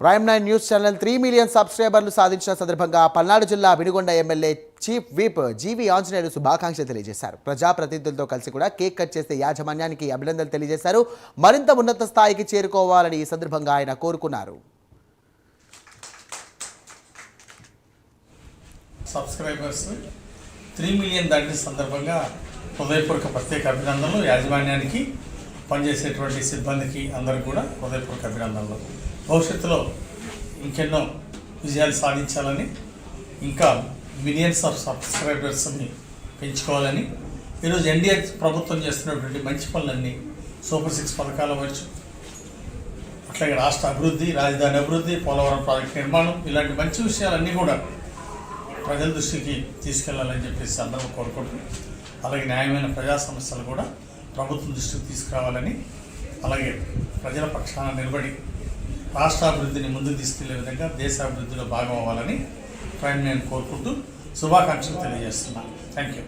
Prime nine news channel three million సబ్స్క్రైబర్లు సాధించిన సందర్భంగా పల్నాడు జిల్లా Vinukonda MLA chief whip G V Anjaneyulu శుభాకాంక్షలు తెలియజేశారు. ప్రజాప్రతినిధులతో కలిసి కూడా కేక్ కట్ చేసే యాజమాన్యానికి అభినందనలు తెలియజేశారు. మరింత ఉన్నత స్థాయికి చేరుకోవాలని ఈ సందర్భంగా ఆయన కోరుకున్నారు. సబ్స్క్రైబర్స్ త్రీ మిలియన్ దాటిన సందర్భంగా హృదయపూర్వక ప్రత్యేక అభినందనలు. యాజమాన్యానికి పనిచేసేటువంటి సిబ్బందికి అందరికీ కూడా హృదయపూర్వక అభినందనలు. భవిష్యత్తులో ఇంకెన్నో విజయాలు సాధించాలని ఇంకా మిలియన్స్ ఆఫ్ సబ్స్క్రైబర్స్ని పెంచుకోవాలని ఈరోజు ఎన్డీఏ ప్రభుత్వం చేస్తున్నటువంటి మంచి పనులన్నీ సూపర్ సిక్స్ పథకాలు అవ్వచ్చు అట్లాగే రాష్ట్ర అభివృద్ధి రాజధాని అభివృద్ధి పోలవరం ప్రాజెక్ట్ నిర్మాణం ఇలాంటి మంచి విషయాలన్నీ కూడా ప్రజల దృష్టికి తీసుకెళ్ళాలని చెప్పేసి అందరూ కోరుకుంటున్నాం. అలాగే న్యాయమైన ప్రజా సమస్యలు కూడా ప్రభుత్వం దృష్టికి తీసుకురావాలని అలాగే ప్రజల పక్షాన నిలబడి రాష్ట్ర అభివృద్ధిని ముందుకు తీసుకెళ్ళే విధంగా దేశ అభివృద్ధిలో భాగం అవ్వాలని ఫ్రెండ్ నేను కోరుకుంటూ శుభాకాంక్షలు తెలియజేస్తున్నాను. Thank you